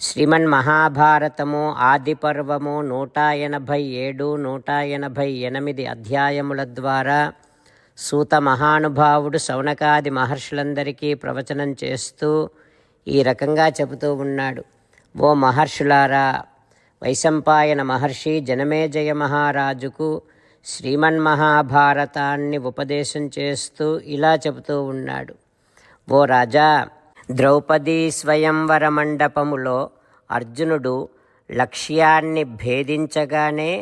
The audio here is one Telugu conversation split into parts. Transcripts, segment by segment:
శ్రీమన్ మహాభారతము ఆది పర్వము నూట ఎనభై ఏడు నూట ఎనభై ఎనిమిది అధ్యాయముల ద్వారా సూత మహానుభావుడు శౌనకాది మహర్షులందరికీ ప్రవచనం చేస్తూ ఈ రకంగా చెబుతూ ఉన్నాడు. ఓ మహర్షులారా వైశంపాయన మహర్షి జనమేజయ మహారాజుకు శ్రీమన్మహాభారతాన్ని ఉపదేశం చేస్తూ ఇలా చెబుతూ ఉన్నాడు. ఓ రాజా ద్రౌపదీ స్వయంవర మండపములో అర్జునుడు లక్ష్యాన్ని భేదించగానే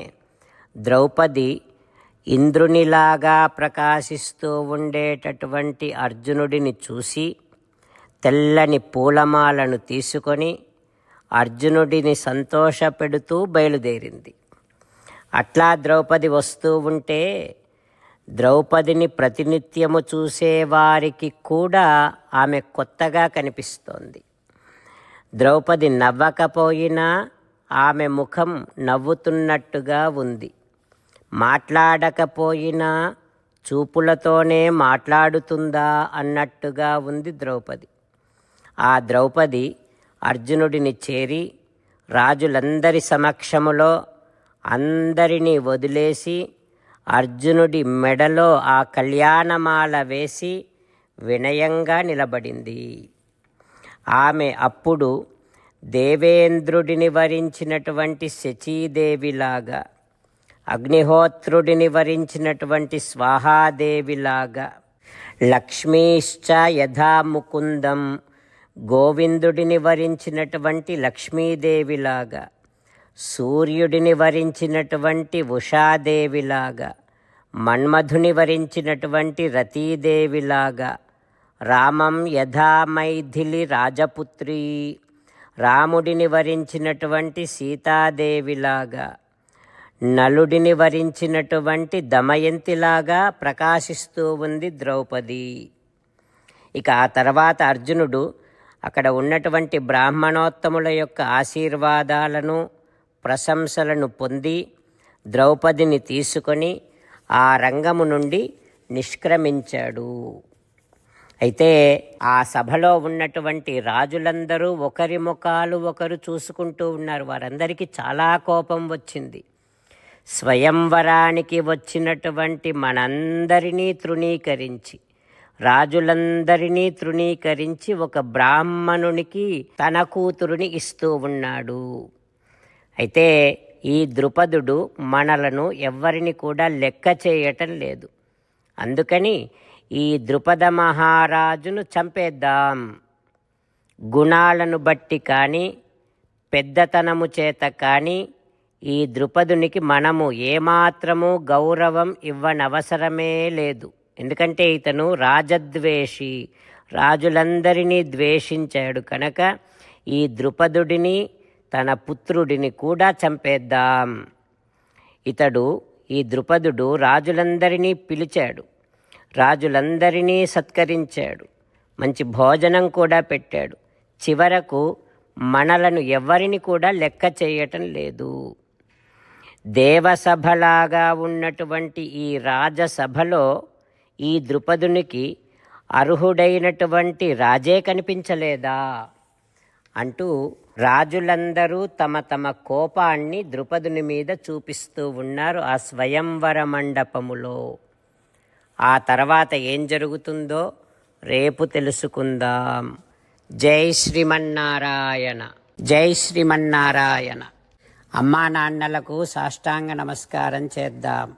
ద్రౌపది ఇంద్రునిలాగా ప్రకాశిస్తూ ఉండేటటువంటి అర్జునుడిని చూసి తెల్లని పూలమాలను తీసుకొని అర్జునుడిని సంతోషపెడుతూ బయలుదేరింది. అట్లా ద్రౌపది వస్తూ ఉంటే ద్రౌపదిని ప్రతినిత్యము చూసేవారికి కూడా ఆమె కొత్తగా కనిపిస్తోంది. ద్రౌపది నవ్వకపోయినా ఆమె ముఖం నవ్వుతున్నట్టుగా ఉంది. మాట్లాడకపోయినా చూపులతోనే మాట్లాడుతుందా అన్నట్టుగా ఉంది ద్రౌపది. ఆ ద్రౌపది అర్జునుడిని చేరి రాజులందరి సమక్షములో అందరినీ వదిలేసి అర్జునుడి మెడలో ఆ కళ్యాణమాల వేసి వినయంగా నిలబడింది. ఆమె అప్పుడు దేవేంద్రుడిని వరించినటువంటి శచీదేవిలాగా అగ్నిహోత్రుడిని వరించినటువంటి స్వాహాదేవిలాగా లక్ష్మీశ్చ యథా ముకుందం గోవిందుడిని వరించినటువంటి లక్ష్మీదేవిలాగా సూర్యుడిని వరించినటువంటి ఉషాదేవిలాగా మన్మధుని వరించినటువంటి రతీదేవిలాగా రామం యథామైథిలి రాజపుత్రి రాముడిని వరించినటువంటి సీతాదేవిలాగా నలుడిని వరించినటువంటి దమయంతిలాగా ప్రకాశిస్తూ ఉంది ద్రౌపది. ఇక ఆ తర్వాత అర్జునుడు అక్కడ ఉన్నటువంటి బ్రాహ్మణోత్తముల యొక్క ఆశీర్వాదాలను ప్రశంసలను పొంది ద్రౌపదిని తీసుకొని ఆ రంగము నుండి నిష్క్రమించాడు. అయితే ఆ సభలో ఉన్నటువంటి రాజులందరూ ఒకరి ముఖాలు ఒకరు చూసుకుంటూ ఉన్నారు. వారందరికీ చాలా కోపం వచ్చింది. స్వయంవరానికి వచ్చినటువంటి మనందరినీ తృణీకరించి రాజులందరినీ తృణీకరించి ఒక బ్రాహ్మణునికి తన కూతురుని ఇస్తూ ఉన్నాడు. అయితే ఈ ద్రుపదుడు మనలను ఎవ్వరిని కూడా లెక్క చేయటం లేదు. అందుకని ఈ ద్రుపద మహారాజును చంపేద్దాం. గుణాలను బట్టి కానీ పెద్దతనము చేత కానీ ఈ ద్రుపదునికి మనము ఏమాత్రము గౌరవం ఇవ్వనవసరమే లేదు. ఎందుకంటే ఇతను రాజద్వేషి. రాజులందరినీ ద్వేషించాడు కనుక ఈ ద్రుపదుడిని తన పుత్రుడిని కూడా చంపేద్దాం. ఇతడు ఈ ద్రుపదుడు రాజులందరినీ పిలిచాడు. రాజులందరినీ సత్కరించాడు. మంచి భోజనం కూడా పెట్టాడు. చివరకు మనలను ఎవరిని కూడా లెక్క చేయటం లేదు. దేవసభలాగా ఉన్నటువంటి ఈ రాజసభలో ఈ ద్రుపదునికి అర్హుడైనటువంటి రాజే కనిపించలేదా? అంటూ రాజులందరూ తమ తమ కోపాన్ని ద్రుపదుని మీద చూపిస్తూ ఉన్నారు ఆ స్వయంవర మండపములో. ఆ తర్వాత ఏం జరుగుతుందో రేపు తెలుసుకుందాం. జై శ్రీమన్నారాయణ. జై శ్రీమన్నారాయణ. అమ్మా నాన్నలకు సాష్టాంగ నమస్కారం చేద్దాం.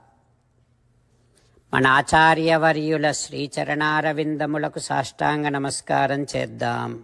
మన ఆచార్యవర్యుల శ్రీచరణారవిందములకు సాష్టాంగ నమస్కారం చేద్దాం.